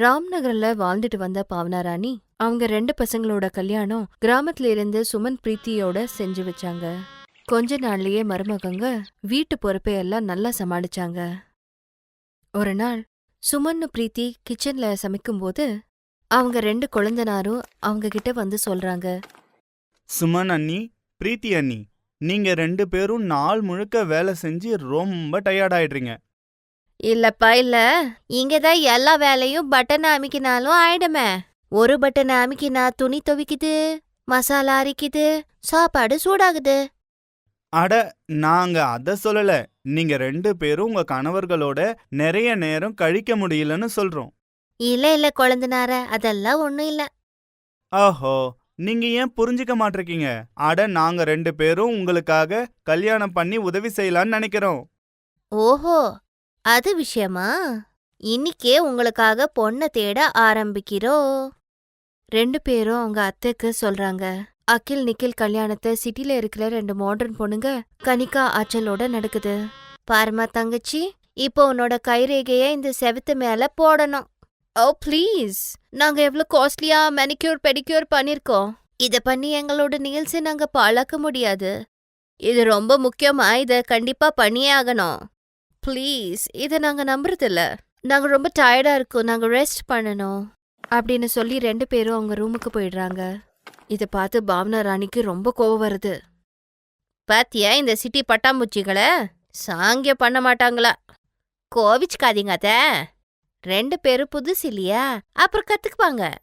ராம்நகர்ல வாழ்ந்துட்டு வந்த பாவனா ராணி அவங்க ரெண்டு பசங்களோட கல்யாணம் கிராமத்துல இருந்து சுமன் பிரீத்தியோட செஞ்சு வச்சாங்க. கொஞ்ச நாள்லயே மருமகங்க வீட்டு பொறுப்பை எல்லாம் நல்லா சமாளிச்சாங்க. ஒரு நாள் சுமன்னு பிரீத்தி கிச்சன்ல சமைக்கும்போது அவங்க ரெண்டு குழந்தனாரும் அவங்க கிட்ட வந்து சொல்றாங்க. சுமன் அண்ணி பிரீத்தி அண்ணி நீங்க ரெண்டு பேரும் நாள் முழுக்க வேலை செஞ்சு ரொம்ப டயர்ட் ஆயிடுறீங்க. இல்லப்பா இல்ல. இங்கதான் எல்லா வேலையும் பட்டன் அமுக்கினாலும் ஆயிடுமே. ஒரு பட்டன் அமுக்கினா துணி துவைக்குது மசாலா அரைக்குது சாப்பாடு சூடாகுது. அட நாங்க அத சொல்லல. நீங்க ரெண்டு பேரும் உங்க கணவர்களோட நிறைய நேரம் கழிக்க முடியலன்னு சொல்றோம். இல்ல இல்ல குழந்தனார அதெல்லாம் ஒண்ணும் இல்ல. ஆஹோ நீங்க ஏன் புரிஞ்சுக்க மாட்டிருக்கீங்க? அட நாங்க ரெண்டு பேரும் உங்களுக்காக கல்யாணம் பண்ணி உதவி செய்யலாம்னு நினைக்கிறோம். ஓஹோ அது விஷயமா? இன்னிக்கே உங்களுக்காக பொண்ணை தேட ஆரம்பிக்கிறோம் ரெண்டு பேரும் அவங்க அத்தைக்கு சொல்றாங்க. அகில் நிக்கில் கல்யாணத்தை சிட்டில இருக்கிற ரெண்டு மாடர்ன் பொண்ணுங்க கனிகா ஆச்சலோட நடக்குது. பாருமா தங்கச்சி இப்போ உன்னோட கைரேகைய இந்த செவத்து மேல போடணும். Oh please. நாங்க எவ்வளவு காஸ்ட்லியா மெனிக்யூர் பெடிக்யூர் பண்ணிருக்கோம். இத பண்ணி எங்களோட நீல்ஸை நாங்க பழக்க முடியாது. இது ரொம்ப முக்கியமா இத கண்டிப்பா பண்ணியே ஆகணும். ப்ளீஸ் இதை நாங்கள் நம்புறதில்ல. நாங்கள் ரொம்ப டயர்டாக இருக்கோம். நாங்கள் ரெஸ்ட் பண்ணணும். அப்படின்னு சொல்லி ரெண்டு பேரும் அவங்க ரூமுக்கு போயிடுறாங்க. இதை பார்த்து பாவனா ராணிக்கு ரொம்ப கோவம் வருது. பாத்தியா இந்த சிட்டி பட்டாம்பூச்சிகளை? சாங்கிய பண்ண மாட்டாங்களா? கோவிச்சுக்காதீங்க அத்த. ரெண்டு பேரும் புதுசு இல்லையா? அப்புறம் கத்துக்குவாங்க.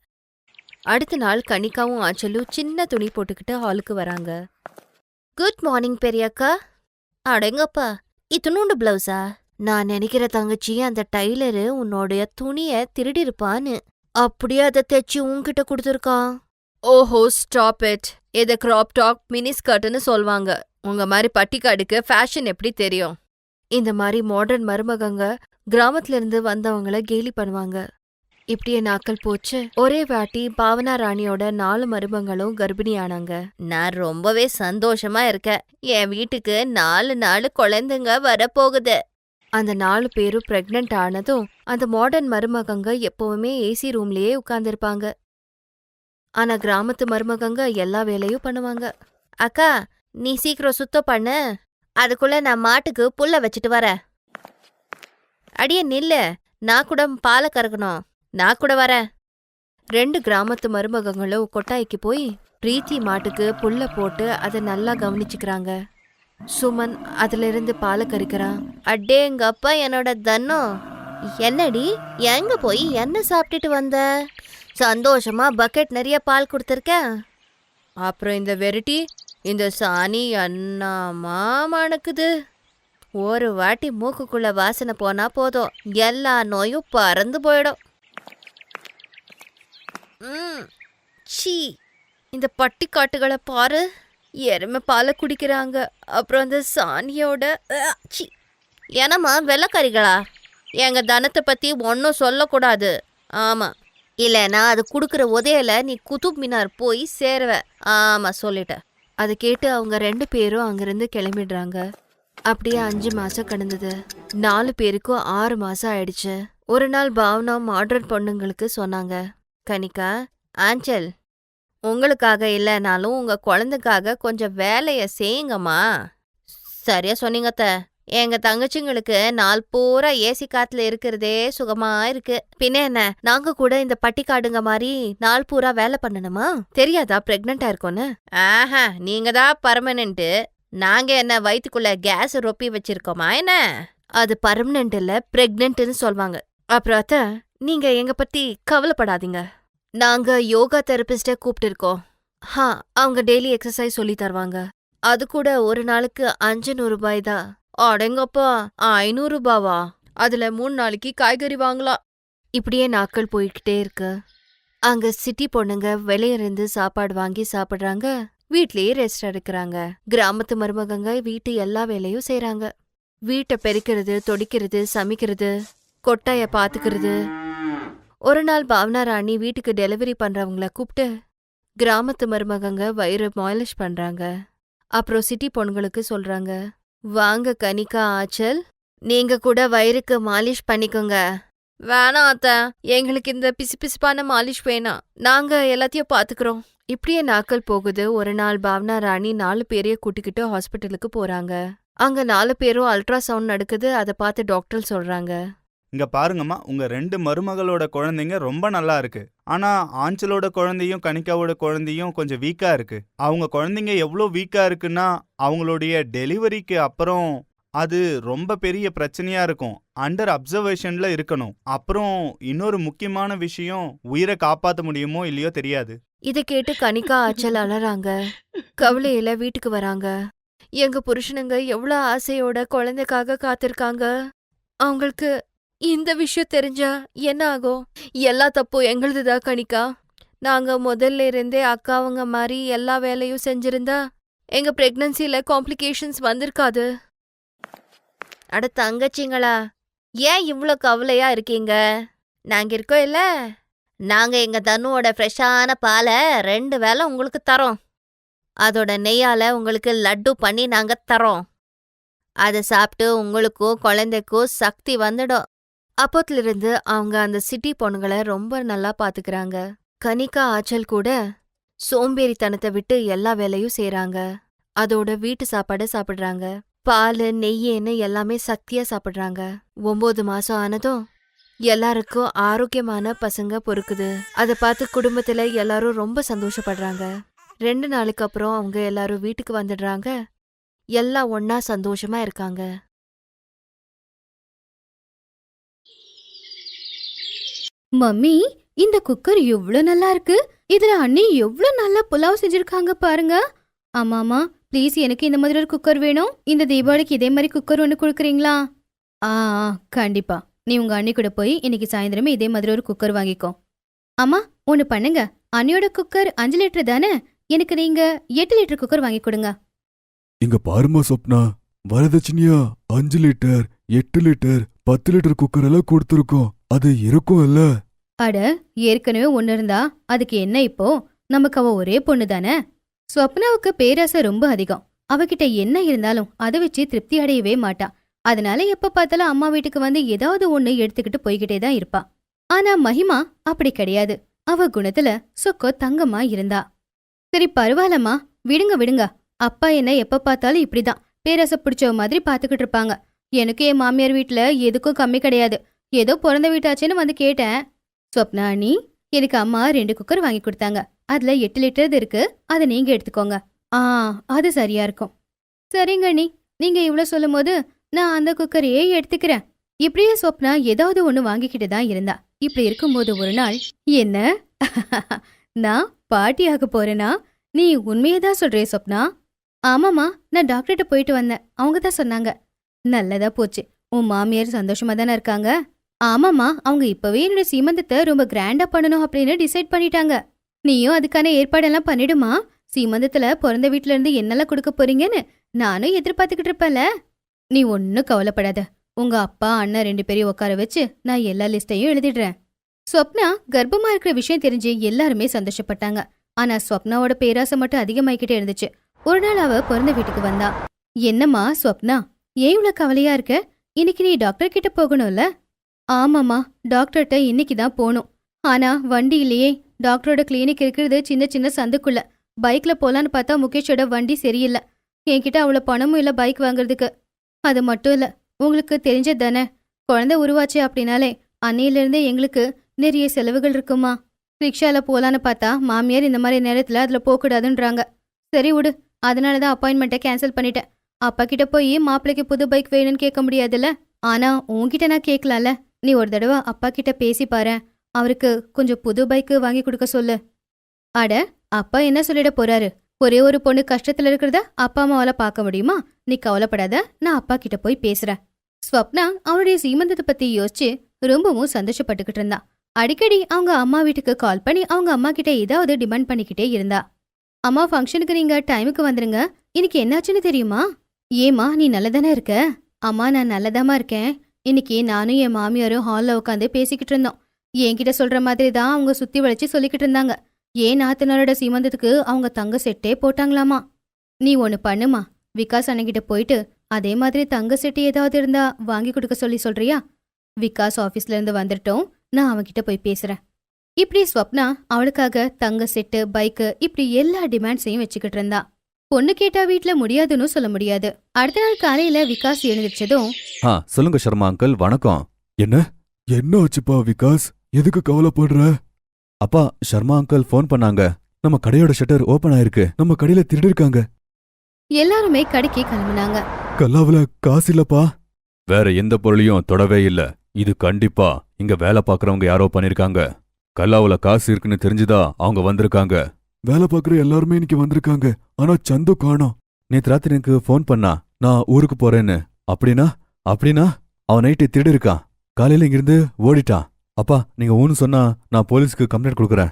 அடுத்த நாள் கனிகாவும் ஆச்சலும் சின்ன துணி போட்டுக்கிட்டு ஹாலுக்கு வராங்க. Good morning பெரியக்கா. அடங்கப்பா. இத்துணுண்டு பிளவுஸா நான் நினைக்கிற தங்கச்சி அந்த டைலரு உன்னோடைய துணிய திருடிருப்பான்னு அப்படியே அதை தைச்சு உன்கிட்ட கொடுத்துருக்கான் ஓஹோ ஸ்டாப் இட் இத கிராப் டாப் மினி ஸ்கர்ட்னு சொல்வாங்க. உங்க மாதிரி பட்டிக்காடுக்கு ஃபேஷன் எப்படி தெரியும்? இந்த மாதிரி மாடர்ன் மருமகங்க கிராமத்துல இருந்து வந்தவங்கள கேலி பண்ணுவாங்க. இப்படியே நாட்கள் போச்சு. ஒரே வாட்டி பாவனா ராணியோட நாலு மருமங்களும் கர்ப்பிணியானாங்க. நான் ரொம்பவே சந்தோஷமா இருக்கேன். என் வீட்டுக்கு நாலு நாலு குழந்தைங்க வரப்போகுது. அந்த நாலு பேரும் பிரெக்னென்ட் ஆனதும் அந்த மாடர்ன் மருமகங்க எப்பவுமே ஏசி ரூம்லயே உட்கார்ந்திருப்பாங்க. ஆனா கிராமத்து மருமகங்க எல்லா வேலையும் பண்ணுவாங்க. அக்கா நீ சீக்கிரம் சுத்தம் பண்ணு. அதுக்குள்ள நான் மாட்டுக்கு புல்ல வச்சுட்டு வரேன். அடியே நில்லு. நான் கூட பாலை கறக்கணும். நான் கூட வரேன். ரெண்டு கிராமத்து மருமகங்களும் கொட்டாய்க்கு போய் பிரீத்தி மாட்டுக்கு புல்ல போட்டு அதை நல்லா கவனிச்சுக்கிறாங்க. சுமன் அதுல இருந்து பாலை கறிக்கிறான். அடேங்கப்பா என்னோட தன்னம். என்னடி எங்க போய் என்ன சாப்பிட்டுட்டு வந்த? சந்தோஷமா பக்கெட் நிறைய பால் கொடுத்துருக்கேன் அப்புறம் இந்த வெரைட்டி இந்த சாணி அண்ணாமா மணக்குது. ஒரு வாட்டி மூக்குக்குள்ள வாசனை போனா போதும். எல்லா நோயும் பறந்து போயிடும். சீ இந்த பட்டிக்காட்டுகளை பாரு. எருமை பாலை குடிக்கிறாங்க. அப்புறம் அந்த சாணியோட சி ஏனம்மா வெள்ளக்காரிகளா எங்கள் தனத்தை பற்றி ஒன்றும் சொல்லக்கூடாது. ஆமாம் இல்லைனா அது கொடுக்குற உதயல நீ குதுப் மினார் போய் சேருவ. ஆமாம் சொல்லிட்டேன் அதை கேட்டு அவங்க ரெண்டு பேரும் அங்கேருந்து கிளம்பிடுறாங்க. அப்படியே அஞ்சு மாதம் கடந்தது. நாலு பேருக்கும் ஆறு மாதம் ஆயிடுச்சு. ஒரு நாள் பாவனா மாடர்ன் பொண்ணுங்களுக்கு சொன்னாங்க. கனிகா ஆஞ்சல் உங்களுக்காக இல்லைனாலும் உங்க குழந்தைக்காக கொஞ்சம் வேலைய செய்யுங்கம்மா. சரியா சொன்னீங்கத்த எங்க தங்கச்சிங்களுக்கு நாள் பூரா ஏசி காத்துல இருக்கிறதே சுகமா இருக்கு. பின்ன என்ன நாங்க கூட இந்த பட்டிக்காடுங்க மாதிரி நாள் பூரா வேலை பண்ணணுமா? தெரியாதா பிரெக்னண்டா இருக்கோன்னு? ஆஹா நீங்க தான் பர்மனன்ட் நாங்க என்ன வயித்துக்குள்ள கேஸ் ரொப்பி வச்சிருக்கோமா என்ன? அது பர்மனன்ட் இல்ல பிரெக்னன்ட்னு சொல்வாங்க. அப்புறம் அத்த நீங்க எங்க பத்தி கவலைப்படாதீங்க. நாங்க யோகா தெரபிஸ்ட கூப்பிட்டு இருக்கோம் ஹா அவங்க டெய்லி எக்ஸசைஸ் சொல்லி தருவாங்க. அது கூட ஒரு நாளுக்கு அஞ்சு நூறு ரூபாய் தான். அடங்கப்பா ஐநூறு ரூபாவா? அதுல மூணு நாளைக்கு காய்கறி வாங்கலாம். இப்படியே நாட்கள் போய்கிட்டே இருக்கு. அங்க சிட்டி பொண்ணுங்க வெளியிருந்து சாப்பாடு வாங்கி சாப்பிடுறாங்க. வீட்லயே ரெஸ்ட் எடுக்கிறாங்க. கிராமத்து மருமகங்க வீட்டு எல்லா வேலையும் செய்யறாங்க வீட்டை பெருக்கிறது தொடிக்கிறது சமைக்கிறது கொட்டாய பாத்துக்கிறது. ஒரு நாள் பாவனா ராணி வீட்டுக்கு டெலிவரி பண்றவங்கள கூப்பிட்டு கிராமத்து மருமகங்க வயிறு மாய்லிஷ் பண்றாங்க. அப்புறம் சிட்டி பொண்ணுங்களுக்கு சொல்றாங்க வாங்க கனிகா ஆச்சல். நீங்க கூட வயிறுக்கு மாலிஷ் பண்ணிக்கோங்க. வேணாம் அத்த. எங்களுக்கு இந்த பிசுபிசுப்பான மாலிஷ் வேணாம். நாங்க எல்லாத்தையும் பாத்துக்கிறோம். இப்படியே நாட்கள் போகுது. ஒரு நாள் பாவனா ராணி நாலு பேரைய கூட்டிக்கிட்டு ஹாஸ்பிட்டலுக்கு போறாங்க. அங்க நாலு பேரும் அல்ட்ராசவுண்ட் நடக்குது. அதை பார்த்து டாக்டர் சொல்றாங்க. இங்க பாருங்கம்மா உங்க ரெண்டு மருமகளோட குழந்தைங்க ரொம்ப நல்லா இருக்கு. ஆனா ஆஞ்சலோட குழந்தையும் கனிகாவோட குழந்தையும் கொஞ்சம் வீக்கா இருக்கு. அவங்க குழந்தைங்க எவ்வளோ வீக்கா இருக்குன்னா அவங்களுடைய டெலிவரிக்கு அப்புறம் அது ரொம்ப பெரிய பிரச்சனையா இருக்கும். அண்டர் அப்சர்வேஷன்ல இருக்கணும். அப்புறம் இன்னொரு முக்கியமான விஷயம் உயிரை காப்பாத்த முடியுமோ இல்லையோ தெரியாது. இத கேட்டு கனிகா ஆச்சல் அலறாங்க. கவலையில வீட்டுக்கு வராங்க. எங்க புருஷனுங்க எவ்வளவு ஆசையோட குழந்தைக்காக காத்திருக்காங்க. அவங்களுக்கு இந்த விஷயம் தெரிஞ்சா என்ன ஆகும்? எல்லா தப்பும் எங்களுதுதான் கணிக்கா நாங்க முதல்ல இருந்தே அக்காவங்க மாதிரி எல்லா வேலையும் செஞ்சிருந்தா எங்க பிரெக்னன்சில காம்ப்ளிகேஷன்ஸ் வந்திருக்காது. அட தங்கச்சிங்களா ஏன் இவ்வளோ கவலையா இருக்கீங்க? நாங்க இருக்கோம் இல்ல? நாங்க எங்க தனுவோட ஃப்ரெஷ்ஷான பாலை ரெண்டு வேளை உங்களுக்கு தரோம். அதோட நெய்யால உங்களுக்கு லட்டு பண்ணி நாங்க தரோம். அதை சாப்பிட்டு உங்களுக்கும் குழந்தைக்கும் சக்தி வந்துடும். அப்போத்திலிருந்து அவங்க அந்த சிட்டி பொண்ணுங்களை ரொம்ப நல்லா பாத்துக்கிறாங்க. கனிகா ஆச்சல் கூட சோம்பேறித்தனத்தை விட்டு எல்லா வேலையும் செய்றாங்க. அதோட வீட்டு சாப்பாடை சாப்பிடுறாங்க. பால் நெய்யேன்னு எல்லாமே சக்தியா சாப்பிடுறாங்க. ஒன்பது மாசம் ஆனதும் எல்லாருக்கும் ஆரோக்கியமான பசங்க பொறுக்குது. அதை பார்த்து குடும்பத்துல எல்லாரும் ரொம்ப சந்தோஷப்படுறாங்க. ரெண்டு நாளுக்கு அப்புறம் அவங்க எல்லாரும் வீட்டுக்கு வந்துடுறாங்க. எல்லாம் ஒன்னா சந்தோஷமா இருக்காங்க. மம்மி இந்த குக்கர் எவ்ளோ நல்லா இருக்கு. இதுல அண்ணி எவ்வளோ நல்லா புலாவ் செஞ்சிருக்காங்க பாருங்க. ஆமாமா ப்ளீஸ் எனக்கு இந்த மாதிரி ஒரு குக்கர் வேணும். இந்த தீபாவளிக்கு இதே மாதிரி குக்கர் ஒன்று கொடுக்குறீங்களா? ஆ கண்டிப்பா. நீ உங்க அண்ணி கூட போய் இன்னைக்கு சாயந்தரமே இதே மாதிரி ஒரு குக்கர் வாங்கிக்கோ. அம்மா ஒன்று பண்ணுங்க. அண்ணியோட குக்கர் அஞ்சு லிட்டர் தானே? எனக்கு நீங்க எட்டு லிட்டர் குக்கர் வாங்கி கொடுங்க. இங்க பாருமா சொப்னா. வரதட்சணையா அஞ்சு லிட்டர் எட்டு லிட்டர் பத்து லிட்டர் குக்கர் எல்லாம் கொடுத்துருக்கோம். அது இருக்கும் இல்ல? அட ஏற்கனவே ஒன்னு இருந்தா அதுக்கு என்ன இப்போ? நமக்கு அவ ஒரே பொண்ணு தானே? ஸ்வப்னாவுக்கு பேராசை ரொம்ப அதிகம். அவகிட்ட என்ன இருந்தாலும் அதை வச்சு திருப்தி அடையவே மாட்டா. அதனால எப்ப பார்த்தாலும் அம்மா வீட்டுக்கு வந்து ஏதாவது ஒண்ணு எடுத்துக்கிட்டு போய்கிட்டே தான் இருப்பா. ஆனா மகிமா அப்படி கிடையாது. அவ குணத்துல சொக்கோ தங்கமா இருந்தா. சரி பரவாயில்லம்மா. விடுங்க விடுங்க. அப்பா என்ன எப்ப பார்த்தாலும் இப்படிதான். பேராசை பிடிச்ச மாதிரி பாத்துக்கிட்டு இருப்பாங்க. எனக்கு என் மாமியார் வீட்ல எதுக்கும் கம்மி கிடையாது. ஏதோ பிறந்த வீட்டாச்சேன்னு வந்து கேட்டேன். ஸ்வப்னா அண்ணி எனக்கு அம்மா ரெண்டு குக்கர் வாங்கி கொடுத்தாங்க. அதுல எட்டு லிட்டர் இருக்கு. அதை நீங்க எடுத்துக்கோங்க. ஆ அது சரியா இருக்கும். சரிங்க அண்ணி நீங்க இவ்ளோ சொல்லும் போது நான் அந்த குக்கரையே எடுத்துக்கிறேன். இப்படியே சொப்னா ஏதாவது ஒன்று வாங்கிக்கிட்டு தான் இருந்தா. இப்படி இருக்கும்போது ஒரு நாள் என்ன? நான் பாட்டியாக போறேனா? நீ உண்மையை தான் சொல்றே சொப்னா ஆமாமா நான் டாக்டர்கிட்ட போயிட்டு வந்தேன். அவங்க தான் சொன்னாங்க. நல்லதா போச்சு. உன் மாமியார் சந்தோஷமா தானே இருக்காங்க? ஆமாமா அவங்க இப்பவே என்னோட சீமந்தத்தை ரொம்ப கிராண்டா பண்ணணும் அப்படின்னு டிசைட் பண்ணிட்டாங்க. நீயும் அதுக்கான ஏற்பாடெல்லாம் பண்ணிடுமா? சீமந்தத்துல பிறந்த வீட்ல இருந்து என்னெல்லாம் கொடுக்க போறீங்கன்னு நானும் எதிர்பார்த்துக்கிட்டு இருப்பேன்ல. நீ ஒன்னும் கவலைப்படாத. உங்க அப்பா அண்ணன் ரெண்டு பேரையும் உட்கார வச்சு நான் எல்லா லிஸ்டையும் எழுதிடுறேன். ஸ்வப்னா கர்ப்பமா இருக்கிற விஷயம் தெரிஞ்சு எல்லாருமே சந்தோஷப்பட்டாங்க. ஆனா ஸ்வப்னாவோட பேராசை மட்டும் அதிகமாயிக்கிட்டே இருந்துச்சு. ஒரு நாள் அவ பிறந்த வீட்டுக்கு வந்தா. என்னம்மா ஸ்வப்னா? ஏன் இவ்வளோ கவலையா இருக்க? இன்னைக்கு நீ டாக்டர் கிட்ட போகணும்ல? ஆமாம்மா டாக்டர்கிட்ட இன்னைக்கு தான் போகணும் ஆனா வண்டி இல்லையே டாக்டரோட கிளினிக் இருக்கிறது சின்ன சின்ன சந்துக்குள்ள. பைக்ல போலான்னு பார்த்தா முகேஷோட வண்டி சரியில்லை. என்கிட்ட அவ்வளோ பணமும் இல்லை பைக் வாங்குறதுக்கு. அது மட்டும் இல்லை உங்களுக்கு தெரிஞ்சது தானே குழந்தை உருவாச்சு அப்படின்னாலே அன்னையிலிருந்தே எங்களுக்கு நிறைய செலவுகள் இருக்குமா? ரிக்ஷால போலான்னு பார்த்தா மாமியார் இந்த மாதிரி நேரத்தில் அதில் போகக்கூடாதுன்றாங்க. சரி விடு அதனால தான் அப்பாயின்மெண்ட்டை கேன்சல் பண்ணிட்டேன். அப்பா கிட்ட போய் மாப்பிள்ளைக்கு புது பைக் வேணும்னு கேட்க முடியாதுல்ல? ஆனா உன்கிட்ட நான் கேட்கலாம்ல. நீ ஒரு தடவை அப்பா கிட்ட பேசி பாரு. அவருக்கு கொஞ்சம் புது பைக்கு வாங்கி கொடுக்க சொல்லு. அட அப்பா என்ன சொல்லிட போறாரு? ஒரே ஒரு பொண்ணு கஷ்டத்துல இருக்கிறத அப்பா அம்மாவால பார்க்க முடியுமா? நீ கவலைப்படாத நான் அப்பா கிட்ட போய் பேசுறேன். ஸ்வப்னா அவருடைய சீமந்தத்தை பத்தி யோசிச்சு ரொம்பவும் சந்தோஷப்பட்டுக்கிட்டு இருந்தா. அடிக்கடி அவங்க அம்மா வீட்டுக்கு கால் பண்ணி அவங்க அம்மா கிட்ட ஏதாவது டிமாண்ட் பண்ணிக்கிட்டே இருந்தா. அம்மா ஃபங்க்ஷனுக்கு நீங்க டைமுக்கு வந்துருங்க. இன்னைக்கு என்னாச்சுன்னு தெரியுமா? ஏமா நீ நல்லதானே இருக்க? அம்மா நான் நல்லதாமா இருக்கேன். இன்னைக்கு நானும் என் மாமியாரும் ஹால்ல உட்காந்து பேசிக்கிட்டு இருந்தோம். என்கிட்ட சொல்ற மாதிரி தான் அவங்க சுத்தி வளைச்சு சொல்லிக்கிட்டு இருந்தாங்க. ஏன் நாத்தனாரோட சீமந்தத்துக்கு அவங்க தங்க செட்டே போட்டாங்களாமா? நீ ஒன்னு பண்ணுமா? விகாஸ் அண்ணங்கிட்ட போயிட்டு அதே மாதிரி தங்க செட்டு ஏதாவது இருந்தா வாங்கி கொடுக்க சொல்லி சொல்றியா? விகாஸ் ஆபீஸ்ல இருந்து வந்துட்டோம். நான் அவன்கிட்ட போய் பேசுறேன். இப்படி ஸ்வப்னா அவளுக்காக தங்க செட்டு பைக்கு இப்படி எல்லா டிமாண்ட்ஸையும் வச்சுக்கிட்டு இருந்தா. பொண்ணு கேட்டா வீட்ல முடியாதுன்னு சொல்ல முடியாது. அடுத்த நாள் காலையில விகாஸ் எழுந்திரிச்சதும் ஆ சொல்லுங்க சர்மா அங்கிள் வணக்கம். என்ன? ஆச்சுப்பா விகாஸ்? எதுக்கு கவலைப்படுற? அப்பா சர்மா அங்கிள் ஃபோன் பண்ணாங்க. நம்ம கடையோட ஷட்டர் ஓபன் ஆயிருக்கு. நம்ம கடையில திருடி இருக்காங்க. எல்லாருமே கடைக்கு கிளம்புனாங்க கல்லாவுல காசு இல்லப்பா. வேற எந்த பொருளையும் தொடவே இல்ல. இது கண்டிப்பா இங்க வேலை பாக்குறவங்க யாரோ பண்ணிருக்காங்க. கல்லாவுல காசு இருக்குன்னு தெரிஞ்சுதா அவங்க வந்திருக்காங்க. வேலை பார்க்குற எல்லாருமே இன்னைக்கு வந்திருக்காங்க. ஆனா சந்து காணோம் நேத்து ராத்திரி எனக்கு ஃபோன் பண்ணா. நான் ஊருக்கு போறேன்னு. அப்படின்னா? அப்படின்னா? அவன் நைட்டு திருடி இருக்கான். காலையில இங்கிருந்து ஓடிட்டான். அப்பா நீங்க ஊன்னு சொன்னா நான் போலீஸ்க்கு கம்ப்ளைண்ட் கொடுக்குறேன்.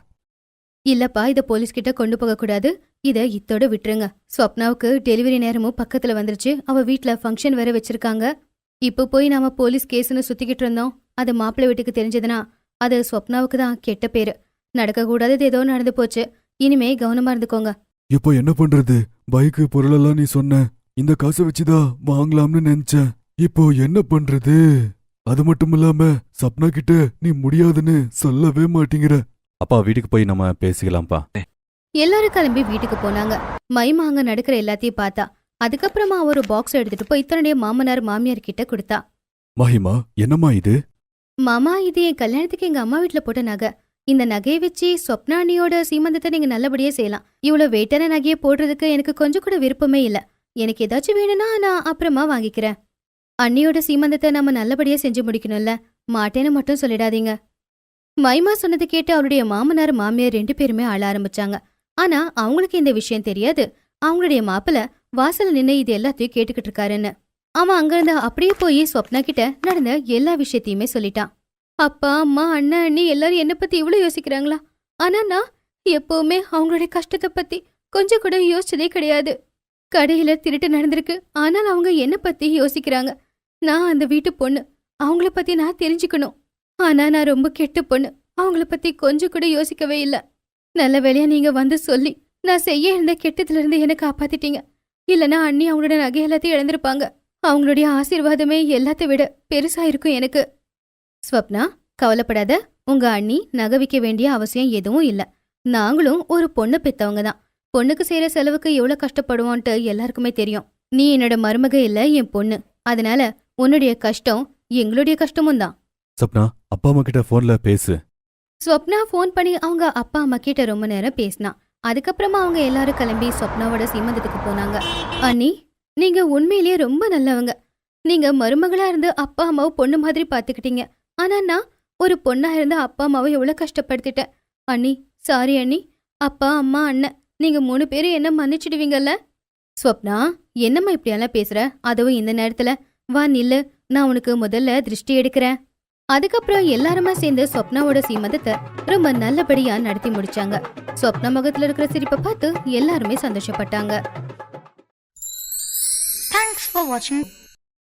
இல்லப்பா இத போலீஸ் கிட்ட கொண்டு போக கூடாது. இத இத்தோட விட்டுருங்க. ஸ்வப்னாவுக்கு டெலிவரி நேரமும் பக்கத்துல வந்துருச்சு. அவ வீட்ல ஃபங்க்ஷன் வேற வச்சிருக்காங்க. இப்ப போய் நாம போலீஸ் கேஸ்னு சுத்திக்கிட்டு இருந்தோம். அது மாப்பிள்ளை வீட்டுக்கு தெரிஞ்சதுன்னா அது ஸ்வப்னாவுக்கு தான் கெட்ட பேரு. நடக்க கூடாதது ஏதோ நடந்து போச்சு. இனிமே கவனமா இருந்துக்கோங்க. இப்போ என்ன பண்றது? பைக்கு பொருளெல்லாம் நீ சொன்ன. இந்த காசை வச்சுதான் வாங்கலாம்னு நினைச்சேன். இப்போ என்ன பண்றது? அது மட்டும் இல்லாம சப்னா கிட்ட நீ முடியாதுன்னு சொல்லவே மாட்டேங்கிற. அப்பா வீட்டுக்கு போய் நம்ம பேசிக்கலாம்ப்பா. எல்லாரும் கிளம்பி வீட்டுக்கு போனாங்க. மைமா அங்க நடக்கிற எல்லாத்தையும் பார்த்தா அதுக்கப்புறமா ஒரு பாக்ஸ் எடுத்துட்டு போய் தன்னுடைய மாமனார் மாமியார் கிட்ட கொடுத்தா. மஹிமா என்னம்மா இது? மாமா இது என் கல்யாணத்துக்கு எங்க அம்மா வீட்ல போட்ட நகை. இந்த நகையை வச்சு சொப்னானியோட சீமந்தத்தை நீங்க நல்லபடியா செய்யலாம். இவ்வளவு வெயிட்டான நகையை போடுறதுக்கு எனக்கு கொஞ்சம் கூட விருப்பமே இல்ல. எனக்கு ஏதாச்சும் வேணும்னா நான் அப்புறமா வாங்கிக்கிறேன். அண்ணியோட சீமந்தத்தை நம்ம நல்லபடியா செஞ்சு முடிக்கணும்ல. மாட்டேன்னு மட்டும் சொல்லிடாதீங்க. மைமா சொன்னது கேட்டு அவருடைய மாமனார் மாமியார் ரெண்டு பேருமே அழ ஆரம்பிச்சாங்க. ஆனா அவங்களுக்கு இந்த விஷயம் தெரியாது. அவங்களுடைய மாப்பிள்ள வாசல்ல நின்னு இது எல்லாத்தையும் கேட்டுக்கிட்டு இருக்காருன்னு. அவன் அங்கிருந்து அப்படியே போய் ஸ்வப்னா கிட்ட நடந்த எல்லா விஷயத்தையுமே சொல்லிட்டான். அப்பா அம்மா அண்ணா அண்ணி எல்லாரும் என்ன பத்தி இவ்வளோ யோசிக்கிறாங்களா? ஆனா நான் எப்பவுமே அவங்களுடைய கஷ்டத்தை பத்தி கொஞ்சம் கூட யோசிச்சதே கிடையாது. கடையில திருட்டு நடந்திருக்கு. ஆனால் அவங்க என்ன பத்தி யோசிக்கிறாங்க. நான் அந்த வீட்டு பொண்ணு. அவங்கள பத்தி நான் தெரிஞ்சுக்கணும். ஆனா நான் ரொம்ப கெட்ட பொண்ணு. அவங்கள பத்தி கொஞ்சம் கூட யோசிக்கவே இல்ல. நல்ல வேலையா நீங்க வந்து சொல்லி நான் செய்ய இருந்த கெட்டத்துல இருந்து என்னை காப்பாத்திட்டீங்க. இல்லனா அண்ணி அவங்களோட நகை எல்லாத்தையும் இழந்திருப்பாங்க. அவங்களுடைய ஆசீர்வாதமே எல்லாத்த விட பெருசா இருக்கும் எனக்கு. ஸ்வப்னா கவலைப்படாத. உங்க அண்ணி நகை விற்க வேண்டிய அவசியம் எதுவும் இல்ல. நாங்களும் ஒரு பொண்ணு பெத்தவங்க தான் பொண்ணுக்கு செய்யற செலவுக்கு எவ்வளவு கஷ்டப்படுவோன்ட்டு எல்லாருக்குமே தெரியும். நீ என்னோட மருமக இல்ல என் பொண்ணு. அதனால உன்னுடைய கஷ்டம் எங்களுடைய கஷ்டமும் தான் சப்னா அப்பா அம்மா கிட்ட போன்ல பேசு. ஸ்வப்னா ஃபோன் பண்ணி அவங்க அப்பா அம்மா கிட்ட ரொம்ப நேரம் பேசினா. அதுக்கப்புறமா அவங்க எல்லாரும் கிளம்பி ஸ்வப்னாவோட சீமந்தத்துக்கு போனாங்க. அண்ணி நீங்க உண்மையிலேயே ரொம்ப நல்லவங்க. நீங்க மருமகளா இருந்து அப்பா அம்மாவை பொண்ணு மாதிரி பாத்துக்கிட்டீங்க ஆனா நான் ஒரு பொண்ணா இருந்த அப்பா அம்மாவை எவ்வளவு கஷ்டப்படுத்திட்டேன். அண்ணி சாரி அண்ணி. அப்பா அம்மா அண்ணன். நீங்க மூணு பேரும் என்ன மன்னிச்சிடுவீங்கல்ல? ஸ்வப்னா என்னம்மா இப்படியெல்லாம் பேசுற? அதுவும் இந்த நேரத்துல. வா நில்லு. நான் உனக்கு முதல்ல திருஷ்டி எடுக்கிறேன். அதுக்கப்புறம் எல்லாருமா சேர்ந்து சொப்னாவோட சீமந்தத்தை ரொம்ப நல்லபடியா நடத்தி முடிச்சாங்க. சொப்னா முகத்துல இருக்கிற சிரிப்பை பார்த்து எல்லாருமே சந்தோஷப்பட்டாங்க. Thanks for watching.